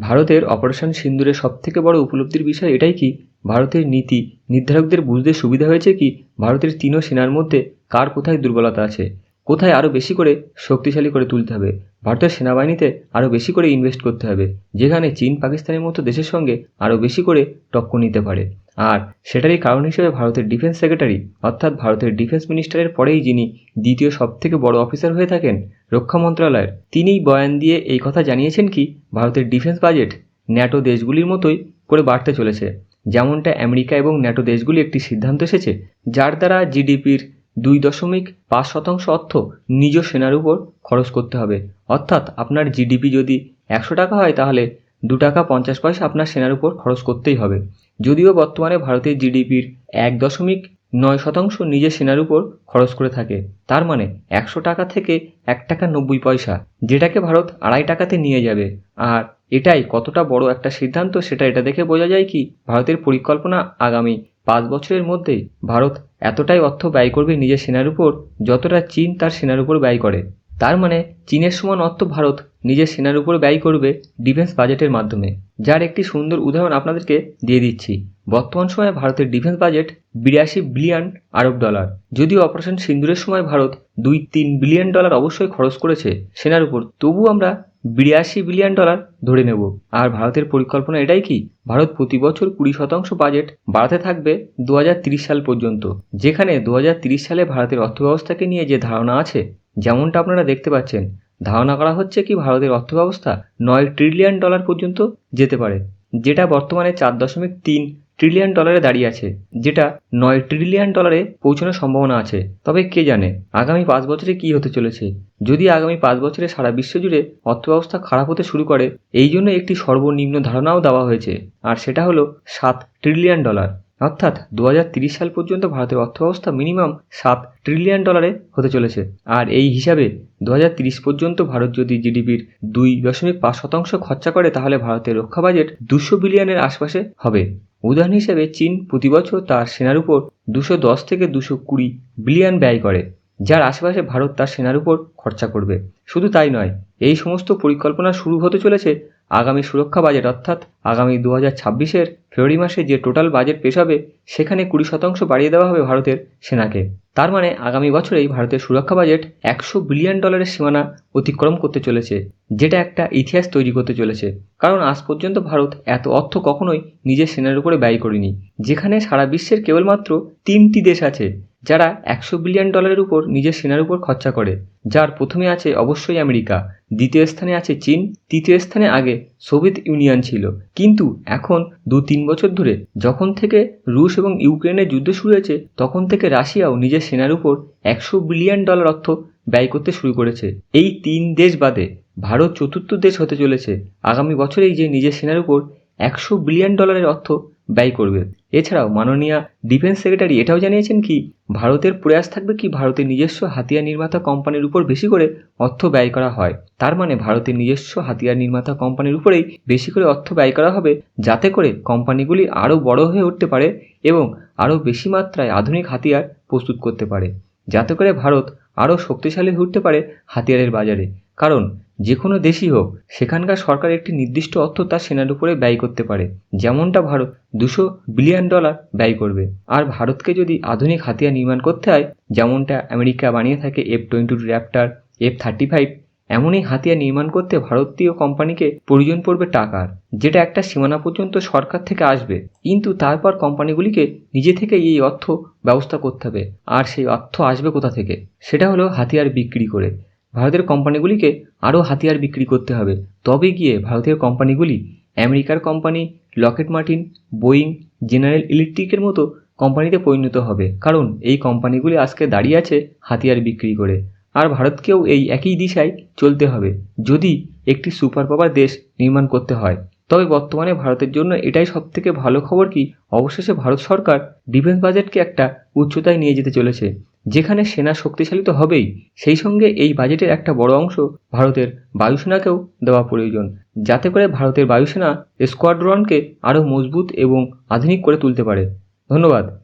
ভারতের অপারেশন সিন্দুরের সবথেকে বড় উপলব্ধির বিষয় এটাই কি? ভারতের নীতি। নির্ধারকদের বুঝতে সুবিধা হয়েছে কি? ভারতের তিনও সেনার মধ্যে কার কোথায় দুর্বলতা আছে? কোথায় আরও বেশি করে শক্তিশালী করে তুলতে হবে? ভারতের সেনাবাহিনীতে আরও বেশি করে ইনভেস্ট করতে হবে, যেখানে চীন, পাকিস্তানের মতো দেশের সঙ্গে আরও বেশি করে টক্কর নিতে পারে। আর সেটারই কারণ হিসেবে ভারতের ডিফেন্স সেক্রেটারি অর্থাৎ ভারতের ডিফেন্স মিনিস্টারের পরেই যিনি দ্বিতীয় সবথেকে বড় অফিসার হয়ে থাকেন, রক্ষা মন্ত্রণালয়ের, তিনিই বয়ান দিয়ে এই কথা জানিয়েছেন কি, ভারতের ডিফেন্স বাজেট ন্যাটো দেশগুলির মতোই করে বাড়তে চলেছে। যেমনটা আমেরিকা এবং ন্যাটো দেশগুলি একটি সিদ্ধান্ত এসেছে, যার দ্বারা জিডিপির দুই দশমিক পাঁচ শতাংশ অর্থ নিজ সেনার উপর খরচ করতে হবে। অর্থাৎ আপনার জিডিপি যদি একশো টাকা হয়, তাহলে দু টাকা পঞ্চাশ পয়সা আপনার সেনার উপর খরচ করতেই হবে। যদিও বর্তমানে ভারতের জিডিপির এক দশমিক নয় শতাংশ নিজের সেনার উপর খরচ করে থাকে। তার মানে একশো টাকা থেকে এক টাকা নব্বই পয়সা, যেটাকে ভারত আড়াই টাকাতে নিয়ে যাবে। আর এটাই কতটা বড় একটা সিদ্ধান্ত, সেটা এটা দেখে বোঝা যায় কি, ভারতের পরিকল্পনা আগামী পাঁচ বছরের মধ্যেই ভারত এতটাই অর্থ ব্যয় করবে নিজের সেনার উপর, যতটা চীন তার সেনার উপর ব্যয় করে। তার মানে চীনের সমান অর্থ ভারত নিজের সেনার উপর ব্যয় করবে ডিফেন্স বাজেটের মাধ্যমে। যার একটি সুন্দর উদাহরণ আপনাদেরকে দিয়ে দিচ্ছি। বর্তমান সময়ে ভারতের ডিফেন্স বাজেট বিরাশি বিলিয়ন আরব ডলার। যদিও অপারেশন সিন্দুরের সময় ভারত দুই তিন বিলিয়ন ডলার অবশ্যই খরচ করেছে সেনার উপর তবু আমরা বিরাশি বিলিয়ন ডলার ধরে নেব। আর ভারতের পরিকল্পনা এটাই কি? ভারত প্রতি বছর কুড়ি শতাংশ বাজেট বাড়াতে থাকবে দু সাল পর্যন্ত। যেখানে দু সালে ভারতের অর্থব্যবস্থাকে নিয়ে যে ধারণা আছে, যেমনটা আপনারা দেখতে পাচ্ছেন, ধারণা করা হচ্ছে কি ভারতের অর্থব্যবস্থা নয় ট্রিলিয়ন ডলার পর্যন্ত যেতে পারে, যেটা বর্তমানে চার দশমিক তিন ট্রিলিয়ন ডলারে দাঁড়িয়ে আছে, যেটা নয় ট্রিলিয়ন ডলারে পৌঁছানোর সম্ভাবনা আছে। তবে কে জানে, আগামী পাঁচ বছরে কি হতে চলেছে? যদি আগামী পাঁচ বছরে সারা বিশ্ব জুড়ে অর্থব্যবস্থা খারাপ হতে শুরু করে, এই জন্য একটি সর্বনিম্ন ধারণাও দেওয়া হয়েছে, আর সেটা হলো সাত ট্রিলিয়ন ডলার অর্থাৎ দু সাল পর্যন্ত ভারতের অর্থব্যবস্থা মিনিমাম সাত ট্রিলিয়ন ডলারে হতে চলেছে, আর এই হিসাবে দু পর্যন্ত ভারত যদি জিডিপির দুই দশমিক পাঁচ শতাংশ খরচা করে, তাহলে ভারতের রক্ষা বাজেট দুশো বিলিয়নের আশপাশে হবে। উদাহরণ হিসেবে চীন প্রতি বছর তার সেনার উপর দুশো দশ থেকে দুশো কুড়ি বিলিয়ন ব্যয় করে, যার আশেপাশে ভারত তার সেনার উপর খরচা করবে। শুধু তাই নয়, এই সমস্ত পরিকল্পনা শুরু হতে চলেছে আগামী সুরক্ষা বাজেট অর্থাৎ আগামী দু হাজার ছাব্বিশের ফেব্রুয়ারি মাসে যে টোটাল বাজেট পেশ হবে সেখানে কুড়ি শতাংশ বাড়িয়ে দেওয়া হবে ভারতের সেনাকে। তার মানে আগামী বছরেই ভারতের সুরক্ষা বাজেট একশো বিলিয়ন ডলারের সীমানা অতিক্রম করতে চলেছে, যেটা একটা ইতিহাস তৈরি করতে চলেছে। কারণ আজ পর্যন্ত ভারত এত অর্থ কখনোই নিজের সেনার উপরে ব্যয় করেনি, যেখানে সারা বিশ্বের কেবলমাত্র তিনটি দেশ আছে যারা একশো বিলিয়ন ডলারের উপর নিজের সেনার উপর খরচা করে, যার প্রথমে আছে অবশ্যই আমেরিকা, দ্বিতীয় স্থানে আছে চীন, তৃতীয় স্থানে আগে সোভিয়েত ইউনিয়ন ছিল। কিন্তু এখন দু তিন বছর ধরে যখন থেকে রুশ এবং ইউক্রেনের যুদ্ধ শুরু হয়েছে, তখন থেকে রাশিয়াও নিজের সেনার উপর একশো বিলিয়ন ডলার অর্থ ব্যয় করতে শুরু করেছে। এই তিন দেশ বাদে ভারত চতুর্থ দেশ হতে চলেছে। আগামী বছরেই যে নিজের সেনার উপর একশো বিলিয়ন ডলারের অর্থ ব্যয় করবে। এছাড়াও মাননীয় ডিফেন্স সেক্রেটারি এটাও জানিয়েছেন কি, ভারতের প্রয়াস থাকবে কি ভারতের নিজস্ব হাতিয়ার নির্মাতা কোম্পানির উপর বেশি করে অর্থ ব্যয় করা হয়। তার মানে ভারতের নিজস্ব হাতিয়ার নির্মাতা কোম্পানির উপরেই বেশি করে অর্থ ব্যয় করা হবে, যাতে করে কোম্পানিগুলি আরও বড় হয়ে উঠতে পারে এবং আরও বেশি মাত্রায় আধুনিক হাতিয়ার প্রস্তুত করতে পারে, যাতে করে ভারত আরও শক্তিশালী হয়ে উঠতে পারে হাতিয়ারের বাজারে। কারণ যে কোনো দেশই হোক, সেখানকার সরকার একটি নির্দিষ্ট অর্থ তার সেনার উপরে ব্যয় করতে পারে। যেমনটা ভারত দুশো বিলিয়ন ডলার ব্যয় করবে। আর ভারতকে যদি আধুনিক হাতিয়ার নির্মাণ করতে হয়, যেমনটা আমেরিকা বানিয়ে থাকে F twenty two raptor F thirty five এমনই হাতিয়ার নির্মাণ করতে ভারতীয় কোম্পানিকে প্রয়োজন পড়বে টাকার, যেটা একটা সীমানা পর্যন্ত সরকার থেকে আসবে। কিন্তু তারপর কোম্পানিগুলিকে নিজে থেকে এই অর্থ ব্যবস্থা করতে হবে। আর সেই অর্থ আসবে কোথা থেকে? সেটা হলো হাতিয়ার বিক্রি করে। ভারতের কোম্পানিগুলিকে আরও হাতিয়ার বিক্রি করতে হবে। তবে গিয়ে ভারতীয় কোম্পানিগুলি আমেরিকার company, Lockheed Martin, Boeing, General ইলেকট্রিকের মতো কোম্পানিতে পরিণত হবে। কারণ এই কোম্পানিগুলি আজকে দাঁড়িয়ে আছে হাতিয়ার বিক্রি করে। আর ভারতকেও এই একই দিশায় চলতে হবে, যদি একটি সুপার পাওয়ার দেশ নির্মাণ করতে হয়। তবে বর্তমানে ভারতের জন্য এটাই সবথেকে ভালো খবর কি, অবশেষে ভারত সরকার ডিফেন্স বাজেটকে একটা উচ্চতায় নিয়ে যেতে চলেছে। যেখানে সেনা শক্তিশালী তো হবেই, সেই সঙ্গে এই বাজেটের একটা বড় অংশ ভারতের বায়ুসেনাকেও দেওয়া প্রয়োজন, যাতে করে ভারতের বায়ুসেনা স্কোয়াড্রনকে আরও মজবুত এবং আধুনিক করে তুলতে পারে। ধন্যবাদ।